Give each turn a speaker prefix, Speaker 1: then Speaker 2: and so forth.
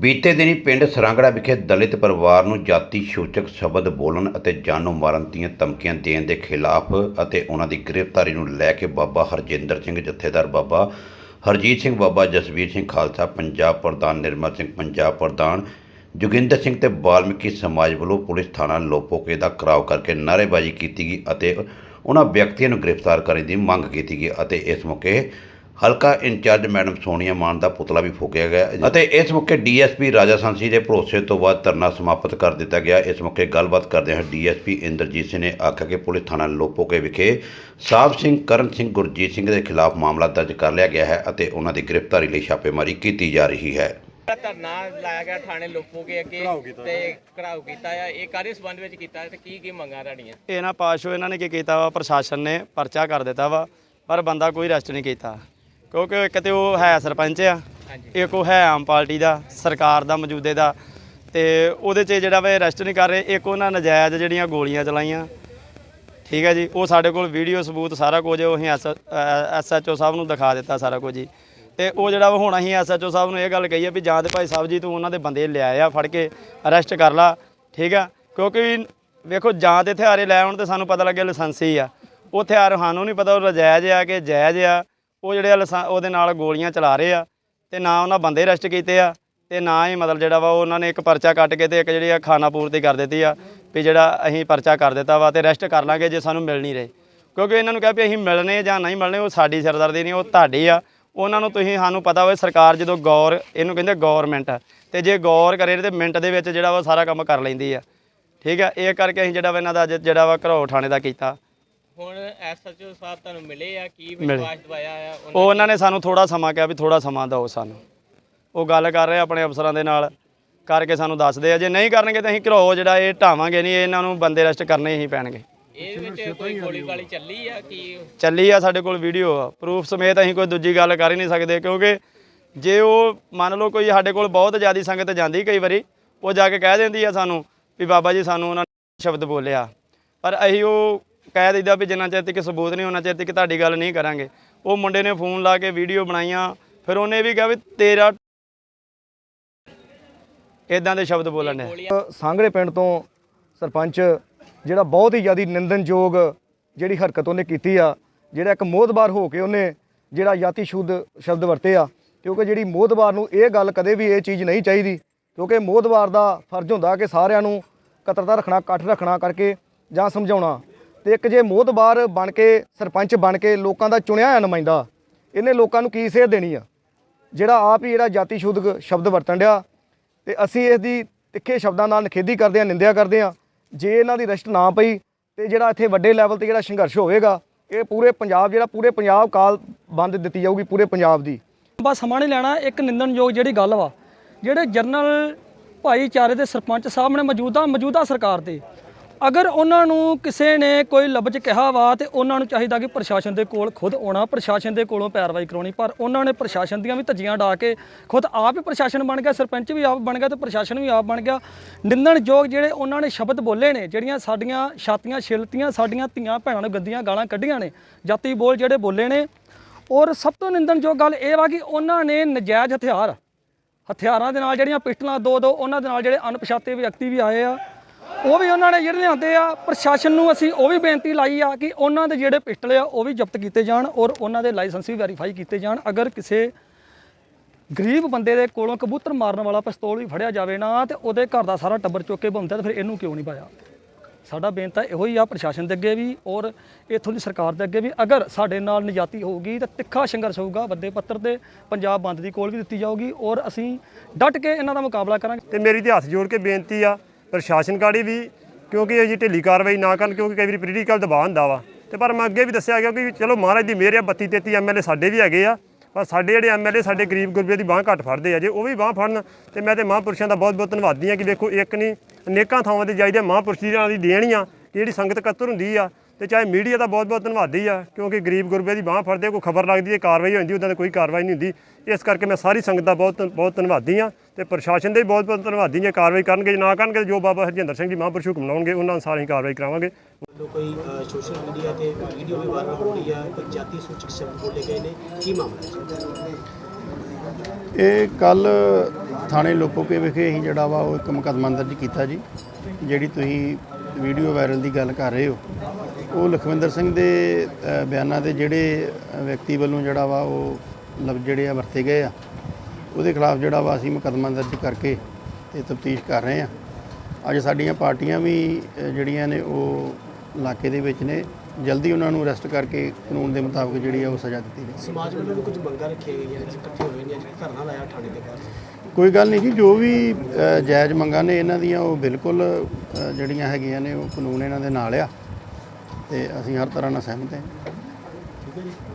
Speaker 1: ਬੀਤੇ ਦਿਨੀ ਪਿੰਡ ਸਰਾਂਗੜਾ ਵਿਖੇ ਦਲਿਤ ਪਰਿਵਾਰ ਨੂੰ ਜਾਤੀ ਸੂਚਕ ਸ਼ਬਦ ਬੋਲਣ ਅਤੇ ਜਾਨੋਂ ਮਾਰਨ ਦੀਆਂ ਧਮਕੀਆਂ ਦੇਣ ਦੇ ਖਿਲਾਫ ਅਤੇ ਉਹਨਾਂ ਦੀ ਗ੍ਰਿਫਤਾਰੀ ਨੂੰ ਲੈ ਕੇ ਬਾਬਾ ਹਰਜਿੰਦਰ ਸਿੰਘ ਜਥੇਦਾਰ ਬਾਬਾ ਹਰਜੀਤ ਸਿੰਘ, ਬਾਬਾ ਜਸਵੀਰ ਸਿੰਘ ਖਾਲਸਾ, ਪੰਜਾਬ ਪ੍ਰਧਾਨ ਨਿਰਮਲ ਸਿੰਘ, ਪੰਜਾਬ ਪ੍ਰਧਾਨ ਜੋਗਿੰਦਰ ਸਿੰਘ ਤੇ ਬਾਲਮਿਕੀ ਸਮਾਜ ਵੱਲੋਂ ਪੁਲਿਸ ਥਾਣਾ ਲੋਪੋਕੇ ਦਾ ਘਰਾਓ ਕਰਕੇ ਨਾਅਰੇਬਾਜ਼ੀ ਕੀਤੀ ਗਈ ਅਤੇ ਉਹਨਾਂ ਵਿਅਕਤੀਆਂ ਨੂੰ ਗ੍ਰਿਫਤਾਰ ਕਰਨ ਦੀ ਮੰਗ ਕੀਤੀ ਗਈ ਅਤੇ ਇਸ ਮੌਕੇ ਹਲਕਾ in charge madam Sonia Mann ਦਾ ਪੁਤਲਾ ਵੀ ਫੂਕਿਆ ਗਿਆ ਅਤੇ ਇਸ ਮੌਕੇ ਡੀਐਸਪੀ ਰਾਜਾ ਸਾਂਸੀ ਦੇ ਭਰੋਸੇ ਤੋਂ ਬਾਅਦ ਧਰਨਾ ਸਮਾਪਤ ਕਰ ਦਿੱਤਾ ਗਿਆ। ਇਸ ਮੌਕੇ ਗੱਲਬਾਤ ਕਰਦੇ ਹੋਏ ਡੀਐਸਪੀ ਇੰਦਰਜੀਤ ਸਿੰਘ ਨੇ ਆਖਿਆ ਕਿ ਪੁਲਿਸ ਥਾਣਾ ਲੋਪੋਕੇ ਵਿਖੇ ਸਾਹਿਬ ਸਿੰਘ ਕਰਨ ਸਿੰਘ ਗੁਰਜੀਤ ਸਿੰਘ ਦੇ ਖਿਲਾਫ ਮਾਮਲਾ ਦਰਜ ਕਰ ਲਿਆ ਗਿਆ ਹੈ ਅਤੇ ਉਹਨਾਂ ਦੀ ਗ੍ਰਿਫਤਾਰੀ ਲਈ ਛਾਪੇਮਾਰੀ ਕੀਤੀ ਜਾ ਰਹੀ ਹੈ।
Speaker 2: ਧਰਨਾ ਲਾਇਆ ਗਿਆ ਥਾਣੇ ਲੋਪੋਗੇ ਅੱਗੇ ਤੇ ਘੜਾਓ ਕੀਤਾ ਆ। ਇਹ ਕਾਰੇ ਸੰਬੰਧ ਵਿੱਚ ਕੀਤਾ ਤੇ ਕੀ ਕੀ ਮੰਗਾਂ ਤੁਹਾਡੀਆਂ?
Speaker 3: ਇਹ ਨਾ ਪਾਸ਼ੋ ਇਹਨਾਂ ਨੇ ਕੀ ਕੀਤਾ ਵਾ? ਪ੍ਰਸ਼ਾਸਨ ਨੇ ਪਰਚਾ ਕਰ ਦਿੱਤਾ ਵਾ ਪਰ ਬੰਦਾ ਕੋਈ ਅਰੈਸਟ ਨਹੀਂ ਕੀਤਾ। ਕਿਉਂਕਿ ਇੱਕ ਤੇ ਉਹ ਹੈ ਸਰਪੰਚ ਆ ਇੱਕ ਉਹ ਹੈ ਆਮ ਪਾਰਟੀ ਦਾ ਸਰਕਾਰ ਦਾ ਮੌਜੂਦੇ ਦਾ। ਤੇ ਉਹਦੇ 'ਚ ਜਿਹੜਾ ਵਾ ਅਰੈਸਟ ਨਹੀਂ ਕਰ ਰਹੇ ਇੱਕ ਉਹਨਾਂ ਨਜਾਇਜ਼ ਜਿਹੜੀਆਂ ਗੋਲੀਆਂ ਚਲਾਈਆਂ। ਠੀਕ ਹੈ ਜੀ ਉਹ ਸਾਡੇ ਕੋਲ ਵੀਡੀਓ ਸਬੂਤ ਸਾਰਾ ਕੁਝ ਉਹ ਅਸੀਂ ਐਸਐਚਓ ਸਾਹਿਬ ਨੂੰ ਦਿਖਾ ਦਿੱਤਾ ਸਾਰਾ ਕੁਝ ਜੀ। ਤੇ ਉਹ ਜਿਹੜਾ ਹੁਣ ਅਸੀਂ ਐਸਐਚਓ ਸਾਹਿਬ ਨੂੰ ਇਹ ਗੱਲ ਕਹੀ ਆ ਵੀ ਜਾਂ ਤੇ ਭਾਈ ਸਾਹਿਬ ਜੀ ਤੂੰ ਉਹਨਾਂ ਦੇ ਬੰਦੇ ਲਿਆਏ ਆ ਫੜ ਕੇ ਅਰੈਸਟ ਕਰ ਲਾ। ਠੀਕ ਆ ਕਿਉਂਕਿ ਵੇਖੋ ਜਾਂ ਤੇ ਹਥਿਆਰੇ ਲੈ ਆਉਣ ਤੇ ਸਾਨੂੰ ਪਤਾ ਲੱਗੇ ਲਾਇਸੈਂਸੀ ਆ। ਉਹ ਹਥਿਆਰ ਸਾਨੂੰ ਨਹੀਂ ਪਤਾ ਉਹ ਨਜਾਇਜ਼ ਆ ਕਿ ਜਾਇਜ਼ ਆ। ਉਹ ਜਿਹੜੇ ਆ ਲਾਇਸੈਂ- ਉਹਦੇ ਨਾਲ ਗੋਲੀਆਂ ਚਲਾ ਰਹੇ ਆ ਤੇ ਨਾ ਉਹਨਾਂ ਬੰਦੇ ਅਰੈਸਟ ਕੀਤੇ ਆ ਤੇ ਨਾ ਹੀ ਮਤਲਬ ਜਿਹੜਾ ਵਾ ਉਹਨਾਂ ਨੇ ਇੱਕ ਪਰਚਾ ਕੱਟ ਕੇ ਤੇ ਇੱਕ ਜਿਹੜੀ ਆ ਖਾਣਾ ਪੂਰਤੀ ਕਰ ਦਿੱਤੀ ਆ ਵੀ ਜਿਹੜਾ ਅਸੀਂ ਪਰਚਾ ਕਰ ਦਿੱਤਾ ਵਾ ਤੇ ਅਰੈਸਟ ਕਰ ਲਾਂਗੇ ਜੇ ਸਾਨੂੰ ਮਿਲ ਨਹੀਂ ਰਹੇ। ਕਿਉਂਕਿ ਇਹਨਾਂ ਨੂੰ ਕਿਹਾ ਵੀ ਅਸੀਂ ਮਿਲਣੇ ਜਾਂ ਨਹੀਂ ਮਿਲਣੇ, ਉਹ ਸਾਡੀ ਸਿਰਦਰਦੀ ਨਹੀਂ, ਉਹ ਤੁਹਾਡੀ ਆ। ਉਹਨਾਂ ਨੂੰ ਤੁਸੀਂ ਸਾਨੂੰ ਪਤਾ ਹੋਵੇ ਸਰਕਾਰ ਜਦੋਂ ਗੌਰ, ਇਹਨੂੰ ਕਹਿੰਦੇ ਗੌਰਮੈਂਟ ਤੇ ਜੇ ਗੌਰ ਕਰੇ ਤੇ ਮਿੰਟ ਦੇ ਵਿੱਚ ਜਿਹੜਾ ਵਾ ਸਾਰਾ ਕੰਮ ਕਰ ਲੈਂਦੀ ਆ। ਠੀਕ ਆ, ਇਹ ਕਰਕੇ ਅਸੀਂ ਜਿਹੜਾ ਵਾ ਇਹਨਾਂ ਦਾ ਅੱਜ ਜਿਹੜਾ ਵਾ ਘਰੋ ਥਾਣੇ ਦਾ ਕੀਤਾ।
Speaker 2: ਹੁਣ ਐਸਐਚਓ ਸਾਹਿਬ ਤੁਹਾਨੂੰ ਮਿਲੇ ਆ ਕੀ। ਵਿਸ਼ਵਾਸ ਦਵਾਇਆ ਆ
Speaker 3: ਉਹ ਉਹਨਾਂ ਨੇ ਸਾਨੂੰ ਥੋੜਾ ਸਮਾਂ ਕਿਹਾ ਵੀ ਥੋੜਾ ਸਮਾਂ ਦਿਓ ਸਾਨੂੰ। ਉਹ ਗੱਲ ਕਰ ਰਹੇ ਆਪਣੇ ਅਫਸਰਾਂ ਦੇ ਨਾਲ ਕਰਕੇ ਸਾਨੂੰ ਦੱਸਦੇ ਆ ਜੇ ਨਹੀਂ ਕਰਨਗੇ ਤਾਂ ਅਸੀਂ ਘਰੋ ਜਿਹੜਾ ਇਹ ਢਾਵਾਂਗੇ ਨਹੀਂ ਇਹਨਾਂ ਨੂੰ ਬੰਦੇ ਅਰੈਸਟ ਕਰਨੇ ਹੀ ਪੈਣਗੇ।
Speaker 2: ਇਹ ਵਿੱਚ ਕੋਈ ਗੋਲੀ ਗਾਲੀ ਚੱਲੀ ਆ ਕੀ
Speaker 3: ਚੱਲੀ ਆ ਸਾਡੇ ਕੋਲ ਵੀਡੀਓ ਆ ਪ੍ਰੂਫ ਸਮੇਤ ਅਸੀਂ ਕੋਈ ਦੂਜੀ ਗੱਲ ਕਰ ਹੀ ਨਹੀਂ ਸਕਦੇ ਕਿਉਂਕਿ ਜੇ ਉਹ ਮੰਨ ਲਓ ਕੋਈ ਸਾਡੇ ਕੋਲ ਬਹੁਤ ਜ਼ਿਆਦੀ ਸੰਗਤ ਜਾਂਦੀ ਕਈ ਵਾਰੀ ਉਹ ਜਾ ਕੇ ਕਹਿ ਦਿੰਦੀ ਆ ਸਾਨੂੰ ਵੀ ਬਾਬਾ ਜੀ ਸਾਨੂੰ ਉਹਨਾਂ ਨੇ ਸ਼ਬਦ ਬੋਲਿਆ। ਪਰ ਅਸੀਂ ਉਹ ਕਹਿ ਦਿੰਦਾ ਵੀ ਜਿੰਨਾ ਚਿਰ ਤੱਕ ਸਬੂਤ ਨਹੀਂ ਹੋਣਾ ਚਿਰ ਤੱਕ ਤੁਹਾਡੀ ਗੱਲ ਨਹੀਂ ਕਰਾਂਗੇ। ਉਹ ਮੁੰਡੇ ਨੇ ਫੋਨ ਲਾ ਕੇ ਵੀਡੀਓ ਬਣਾਈਆਂ, ਫਿਰ ਉਹਨੇ ਵੀ ਕਿਹਾ ਵੀ ਤੇਰਾ ਇਦਾਂ ਦੇ ਸ਼ਬਦ ਬੋਲਣ ਨੇ
Speaker 2: ਗੋਲੀਆਂ
Speaker 4: ਸਾਂਗੜੇ ਪਿੰਡ ਤੋਂ ਸਰਪੰਚ, ਜਿਹੜਾ ਬਹੁਤ ਹੀ ਜ਼ਿਆਦੀ ਨਿੰਦਨਯੋਗ ਜਿਹੜੀ ਹਰਕਤ ਉਹਨੇ ਕੀਤੀ ਆ, ਜਿਹੜਾ ਇੱਕ ਮੋਦਬਾਰ ਹੋ ਕੇ ਉਹਨੇ ਜਿਹੜਾ ਯਾਤੀ ਸ਼ੁੱਧ ਸ਼ਬਦ ਵਰਤੇ ਆ, ਕਿਉਂਕਿ ਜਿਹੜੀ ਮੋਦਬਾਰ ਨੂੰ ਇਹ ਗੱਲ ਕਦੇ ਵੀ ਇਹ ਚੀਜ਼ ਨਹੀਂ ਚਾਹੀਦੀ, ਕਿਉਂਕਿ ਮੋਦਬਾਰ ਦਾ ਫਰਜ਼ ਹੁੰਦਾ ਕਿ ਸਾਰਿਆਂ ਨੂੰ ਕਤਰਤਾ ਰੱਖਣਾ, ਇਕੱਠ ਰੱਖਣਾ ਕਰਕੇ ਜਾਂ ਸਮਝਾਉਣਾ। ਤੇ ਇੱਕ ਜੇ ਮੋਦਬਾਰ ਬਣ ਕੇ, ਸਰਪੰਚ ਬਣ ਕੇ ਲੋਕਾਂ ਦਾ ਚੁਣਿਆ ਹੋਇਆ ਨੁਮਾਇੰਦਾ, ਇਹਨੇ ਲੋਕਾਂ ਨੂੰ ਕੀ ਸੇਧ ਦੇਣੀ ਆ? ਜਿਹੜਾ ਆਪ ਹੀ ਜਿਹੜਾ ਜਾਤੀ ਸ਼ੁੱਧ ਸ਼ਬਦ ਵਰਤਣ ਡਿਆ ਤੇ ਅਸੀਂ ਇਸ ਦੀ ਤਿੱਖੇ ਸ਼ਬਦਾਂ ਨਾਲ ਨਿਖੇਧੀ ਕਰਦੇ ਹਾਂ, ਨਿੰਦਿਆ ਕਰਦੇ ਹਾਂ। ਜੇ ਇਹਨਾਂ ਦੀ ਰਸ਼ਟ ਨਾ ਪਈ ਤੇ ਜਿਹੜਾ ਇੱਥੇ ਵੱਡੇ ਲੈਵਲ ਤੇ ਜਿਹੜਾ ਸੰਘਰਸ਼ ਹੋਵੇਗਾ, ਇਹ ਪੂਰੇ ਪੰਜਾਬ, ਜਿਹੜਾ ਪੂਰੇ ਪੰਜਾਬ ਕਾਲ ਬੰਦ ਦਿੱਤੀ ਜਾਊਗੀ ਪੂਰੇ ਪੰਜਾਬ ਦੀ।
Speaker 5: ਬਸ ਸਮਾਂ ਨਹੀਂ ਲੈਣਾ, ਇੱਕ ਨਿੰਦਣਯੋਗ ਜਿਹੜੀ ਗੱਲ ਵਾ, ਜਿਹੜੇ ਜਰਨਲ ਭਾਈਚਾਰੇ ਦੇ ਸਰਪੰਚ ਸਾਹਿਬ ਨੇ ਮੌਜੂਦਾ ਮੌਜੂਦਾ ਸਰਕਾਰ 'ਤੇ ਅਗਰ ਉਹਨਾਂ ਨੂੰ ਕਿਸੇ ਨੇ ਕੋਈ ਲਫ਼ਜ਼ ਕਿਹਾ ਵਾ ਤੇ ਉਹਨਾਂ ਨੂੰ ਚਾਹੀਦਾ ਕਿ ਪ੍ਰਸ਼ਾਸਨ ਦੇ ਕੋਲ ਖੁਦ ਆਉਣਾ, ਪ੍ਰਸ਼ਾਸਨ ਦੇ ਕੋਲੋਂ ਪੈਰਵਾਈ ਕਰਾਉਣੀ, ਪਰ ਉਹਨਾਂ ਨੇ ਪ੍ਰਸ਼ਾਸਨ ਦੀਆਂ ਵੀ ਧੱਜੀਆਂ ਡਾ ਕੇ ਖੁਦ ਆਪ ਹੀ ਪ੍ਰਸ਼ਾਸਨ ਬਣ ਗਿਆ, ਸਰਪੰਚ ਵੀ ਆਪ ਬਣ ਗਿਆ ਤੇ ਪ੍ਰਸ਼ਾਸਨ ਵੀ ਆਪ ਬਣ ਗਿਆ। ਨਿੰਦਣਯੋਗ ਜਿਹੜੇ ਉਹਨਾਂ ਨੇ ਸ਼ਬਦ ਬੋਲੇ ਨੇ, ਜਿਹੜੀਆਂ ਸਾਡੀਆਂ ਛਾਤੀਆਂ, ਛਿਲਤੀਆਂ ਸਾਡੀਆਂ ਧੀਆਂ ਭੈਣਾਂ ਨੂੰ ਗੰਦੀਆਂ ਗਾਲਾਂ ਕੱਢੀਆਂ ਨੇ, ਜਾਤੀ ਬੋਲ ਜਿਹੜੇ ਬੋਲੇ ਨੇ, ਔਰ ਸਭ ਤੋਂ ਨਿੰਦਣਯੋਗ ਗੱਲ ਇਹ ਵਾ ਕਿ ਉਹਨਾਂ ਨੇ ਨਜਾਇਜ਼ ਹਥਿਆਰ, ਹਥਿਆਰਾਂ ਦੇ ਨਾਲ ਜਿਹੜੀਆਂ ਪਿਸਟਲਾਂ ਦੋ ਦੋ, ਉਹਨਾਂ ਦੇ ਨਾਲ ਜਿਹੜੇ ਅਣਪਛਾਤੇ ਵਿਅਕਤੀ ਵੀ ਆਏ ਆ ਉਹ ਵੀ ਉਹਨਾਂ ਨੇ ਜਿਹੜੇ ਲਿਆਂਦੇ ਆ, ਪ੍ਰਸ਼ਾਸਨ ਨੂੰ ਅਸੀਂ ਉਹ ਵੀ ਬੇਨਤੀ ਲਾਈ ਆ ਕਿ ਉਹਨਾਂ ਦੇ ਜਿਹੜੇ ਪਿਸਟਲ ਆ, ਉਹ ਵੀ ਜ਼ਬਤ ਕੀਤੇ ਜਾਣ ਔਰ ਉਹਨਾਂ ਦੇ ਲਾਇਸੈਂਸ ਵੀ ਵੈਰੀਫਾਈ ਕੀਤੇ ਜਾਣ। ਅਗਰ ਕਿਸੇ ਗਰੀਬ ਬੰਦੇ ਦੇ ਕੋਲੋਂ ਕਬੂਤਰ ਮਾਰਨ ਵਾਲਾ ਪਿਸਤੌਲ ਵੀ ਫੜਿਆ ਜਾਵੇ ਨਾ, ਤੇ ਉਹਦੇ ਘਰ ਦਾ ਸਾਰਾ ਟੱਬਰ ਚੁੱਕ ਕੇ ਬੰਦਾ ਤੇ ਫਿਰ ਇਹਨੂੰ ਕਿਉਂ ਨਹੀਂ ਪਾਇਆ? ਸਾਡਾ ਬੇਨਤੀ ਇਹੋ ਹੀ ਆ, ਪ੍ਰਸ਼ਾਸਨ ਦੇ ਅੱਗੇ ਵੀ ਔਰ ਇੱਥੋਂ ਦੀ ਸਰਕਾਰ ਦੇ ਅੱਗੇ ਵੀ। ਅਗਰ ਸਾਡੇ ਨਾਲ ਨਿਜਾਤੀ ਹੋਊਗੀ ਤਾਂ ਤਿੱਖਾ ਸੰਘਰਸ਼ ਹੋਊਗਾ, ਵੱਡੇ ਪੱਤਰ ਤੇ ਪੰਜਾਬ ਬੰਦ ਦੀ ਕੋਲ ਵੀ ਦਿੱਤੀ ਜਾਊਗੀ ਔਰ ਅਸੀਂ ਡਟ ਕੇ ਇਹਨਾਂ ਦਾ ਮੁਕਾਬਲਾ ਕਰਾਂਗੇ।
Speaker 6: ਤੇ ਮੇਰੀ ਤੇ ਹੱਥ ਜੋੜ ਕੇ ਬੇਨਤੀ ਆ ਪ੍ਰਸ਼ਾਸਨ ਗਾੜੀ ਵੀ, ਕਿਉਂਕਿ ਇਹ ਜੀ ਢਿੱਲੀ ਕਾਰਵਾਈ ਨਾ ਕਰਨ, ਕਿਉਂਕਿ ਕਈ ਵਾਰੀ ਪੋਲੀਟੀਕਲ ਦਬਾਅ ਹੁੰਦਾ ਵਾ। ਤੇ ਪਰ ਮੈਂ ਅੱਗੇ ਵੀ ਦੱਸਿਆ ਗਿਆ ਕਿ ਚਲੋ ਮਹਾਰਾਜ ਦੀ ਮਿਹਰ ਆ 32 33 ਐਮਐਲਏ ਸਾਡੇ ਵੀ ਹੈਗੇ ਆ, ਪਰ ਸਾਡੇ ਜਿਹੜੇ ਐਮਐਲਏ ਸਾਡੇ ਗਰੀਬ ਗੁਰਬੇ ਦੀ ਬਾਹ ਘੱਟ ਫੜਦੇ ਆ, ਜੇ ਉਹ ਵੀ ਬਾਹ ਫੜਨ, ਤੇ ਮੈਂ ਤੇ ਮਹਾਂਪੁਰਸ਼ਾਂ ਦਾ ਬਹੁਤ ਬਹੁਤ ਧੰਨਵਾਦੀ ਆ ਕਿ ਵੇਖੋ ਇੱਕ ਨਹੀਂ, ਅਨੇਕਾਂ ਥਾਵਾਂ ਤੇ ਜਾਈਦੇ ਮਹਾਂਪੁਰਸ਼ ਦੀ ਦੀ ਦੇਣ ਆ ਕਿ ਜਿਹੜੀ ਸੰਗਤ ਇਕੱਤਰ ਹੁੰਦੀ ਆ ਤੇ ਚਾਹੇ ਮੀਡੀਆ ਦਾ ਬਹੁਤ ਬਹੁਤ ਧੰਨਵਾਦੀ ਆ ਕਿਉਂਕਿ ਗਰੀਬ ਗੁਰਬੇ ਦੀ ਬਾਹ ਫੜਦੇ ਕੋਈ ਖਬਰ ਲੱਗਦੀ ਹੈ ਕਾਰਵਾਈ ਹੋ ਜਾਂਦੀ ਉਦਾਂ ਦੀ ਕੋਈ ਕਾਰਵਾਈ ਨਹੀਂ ਹੁੰਦੀ। ਇਸ ਕਰਕੇ ਮੈਂ ਸਾਰੀ ਸੰਗਤ ਦਾ ਬਹੁਤ ਬਹੁਤ ਧੰਨਵਾਦੀ ਆ ਤੇ ਪ੍ਰਸ਼ਾਸਨ ਦੇ ਵੀ ਬਹੁਤ ਬਹੁਤ ਧੰਨਵਾਦੀ ਜੇ ਕਾਰਵਾਈ ਕਰਨਗੇ ਜੇ ਨਾ ਕਰਨਗੇ ਜੋ ਬਾਬਾ ਹਰਜਿੰਦਰ ਸਿੰਘ ਜੀ ਮਹਾਂਪੁਰਸ਼ ਹੁਕਮ ਲਾਉਣਗੇ ਉਹਨਾਂ ਅਨੁਸਾਰ ਹੀ ਕਾਰਵਾਈ ਕਰਾਵਾਂਗੇ।
Speaker 7: ਕੋਈ ਸੋਸ਼ਲ ਮੀਡੀਆ ਤੇ ਵੀਡੀਓ ਵੀ ਵਾਇਰਲ ਹੋ ਰਹੀ ਹੈ ਕੋਈ ਜਾਤੀ ਸੂਚਕ ਸ਼ਬਦ ਬੋਲੇ ਗਏ ਨੇ ਕੀ ਮਾਮਲਾ ਹੈ?
Speaker 8: ਇਹ ਕੱਲ ਥਾਣੇ ਲੋਪੋਕੇ ਵਿਖੇ ਅਸੀਂ ਜਿਹੜਾ ਵਾ ਉਹ ਇੱਕ ਮੁਕੱਦਮਾ ਦਰਜ ਕੀਤਾ ਜੀ ਜਿਹੜੀ ਤੁਸੀਂ ਵੀਡੀਓ ਵਾਇਰਲ ਦੀ ਗੱਲ ਕਰ ਰਹੇ ਹੋ। ਉਹ ਲਖਵਿੰਦਰ ਸਿੰਘ ਦੇ ਅ, ਬਿਆਨਾਂ ਦੇ ਜਿਹੜੇ ਅ, ਵਿਅਕਤੀ ਵੱਲੋਂ ਜਿਹੜਾ ਵਾ ਉਹ ਲਫ਼ਜ਼ ਜਿਹੜੇ ਆ ਵਰਤੇ ਗਏ ਆ ਉਹਦੇ ਖਿਲਾਫ ਜਿਹੜਾ ਵਾ ਅਸੀਂ ਮੁਕੱਦਮਾ ਦਰਜ ਕਰਕੇ ਤੇ ਤਫਤੀਸ਼ ਕਰ ਰਹੇ ਆ। ਅੱਜ ਸਾਡੀਆਂ ਪਾਰਟੀਆਂ ਵੀ ਅ, ਜਿਹੜੀਆਂ ਨੇ ਉਹ ਇਲਾਕੇ ਦੇ ਵਿੱਚ ਨੇ ਜਲਦੀ ਉਹਨਾਂ ਨੂੰ ਅਰੈਸਟ ਕਰਕੇ ਕਾਨੂੰਨ ਦੇ ਮੁਤਾਬਕ ਜਿਹੜੀ ਆ ਉਹ ਸਜ਼ਾ ਦਿੱਤੀ ਜਾਵੇ
Speaker 7: ਸਮਾਜ ਵੱਲੋਂ ਵੀ ਕੁਝ ਮੰਗਾਂ ਰੱਖੀਆਂ ਗਈਆਂ ਅੱਜ ਇਕੱਠੇ ਹੋਏ ਨੇ ਅੱਜ ਧਰਨਾ ਲਾਇਆ ਥਾਣੇ ਦੇ ਬਾਹਰ।
Speaker 8: ਕੋਈ ਗੱਲ ਨਹੀਂ ਜੀ ਜੋ ਵੀ ਅ, ਜਾਇਜ਼ ਮੰਗਾਂ ਨੇ ਇਹਨਾਂ ਦੀਆਂ ਉਹ ਬਿਲਕੁਲ ਅ, ਜਿਹੜੀਆਂ ਹੈਗੀਆਂ ਨੇ ਉਹ ਕਾਨੂੰਨ ਇਹਨਾਂ ਦੇ ਨਾਲ ਆ। ਤੇ ਅਸੀਂ ਹਰ ਤਰ੍ਹਾਂ ਨਾਲ ਸਹਿਮਤ ਹਾਂ।
Speaker 7: ਠੀਕ ਹੈ ਜੀ।